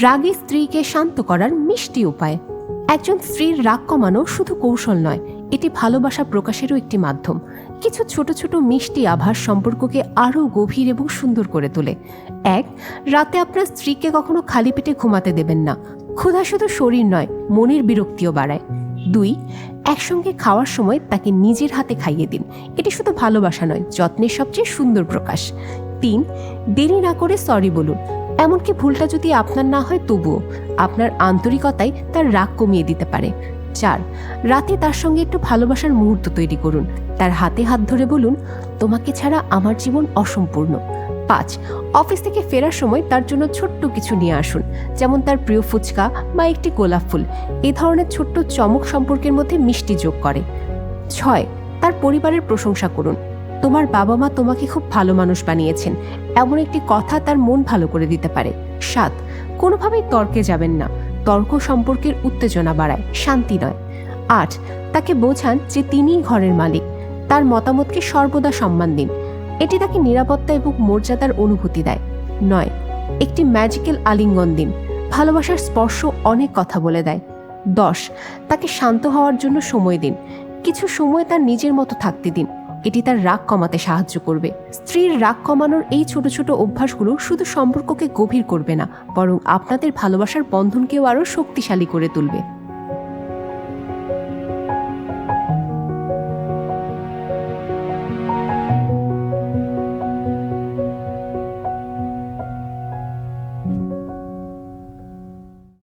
রাগী স্ত্রীকে শান্ত করার মিষ্টি উপায়। একজন স্ত্রীর রাগ কমানো শুধু কৌশল নয়, এটি ভালোবাসা প্রকাশেরও একটি মাধ্যম। কিছু ছোট ছোট মিষ্টি আভাস সম্পর্ককে আরও গভীর এবং সুন্দর করে তোলে। এক, রাতে আপনার স্ত্রীকে কখনো খালি পেটে ঘুমাতে দেবেন না। ক্ষুধা শুধু শরীর নয়, মনের বিরক্তিও বাড়ায়। দুই, একসঙ্গে খাওয়ার সময় তাকে নিজের হাতে খাইয়ে দিন। এটি শুধু ভালোবাসা নয়, যত্নের সবচেয়ে সুন্দর প্রকাশ। তিন, দেরি না করে সরি বলুন। এমনকি ভুলটা যদি আপনার না হয়, তবুও আপনার আন্তরিকতাই তার রাগ কমিয়ে দিতে পারে। চার, রাতে তার সঙ্গে একটু ভালোবাসার মুহূর্ত তৈরি করুন। তার হাতে হাত ধরে বলুন, তোমাকে ছাড়া আমার জীবন অসম্পূর্ণ। পাঁচ, অফিস থেকে ফেরার সময় তার জন্য ছোট্ট কিছু নিয়ে আসুন, যেমন তার প্রিয় ফুচকা বা একটি গোলাপ ফুল। এ ধরনের ছোট্ট চমক সম্পর্কের মধ্যে মিষ্টি যোগ করে। ছয়, তার পরিবারের প্রশংসা করুন। তোমার বাবা মা তোমাকে খুব ভালো মানুষ বানিয়েছেন। এমন একটি কথা তার মন ভালো করে দিতে পারে। সাত, কোনোভাবেই তর্কে যাবেন না। তর্ক সম্পর্কের উত্তেজনা বাড়ায়, শান্তি নয়। আট, তাকে বোঝান যে তিনিই ঘরের মালিক। তার মতামতকে সর্বদা সম্মান দিন। এটি তাকে নিরাপত্তা এবং মর্যাদার অনুভূতি দেয়। নয়, একটি ম্যাজিক্যাল আলিঙ্গন দিন। ভালোবাসার স্পর্শ অনেক কথা বলে দেয়। দশ, তাকে শান্ত হওয়ার জন্য সময় দিন। কিছু সময় তার নিজের মতো থাকতে দিন। এটি তার রাগ কমাতে সাহায্য করবে। স্ত্রীর রাগ কমানোর এই ছোট ছোট অভ্যাসগুলো শুধু সম্পর্ককে গভীর করবে না, বরং আপনাদের ভালোবাসার বন্ধনকেও আরও শক্তিশালী করে তুলবে।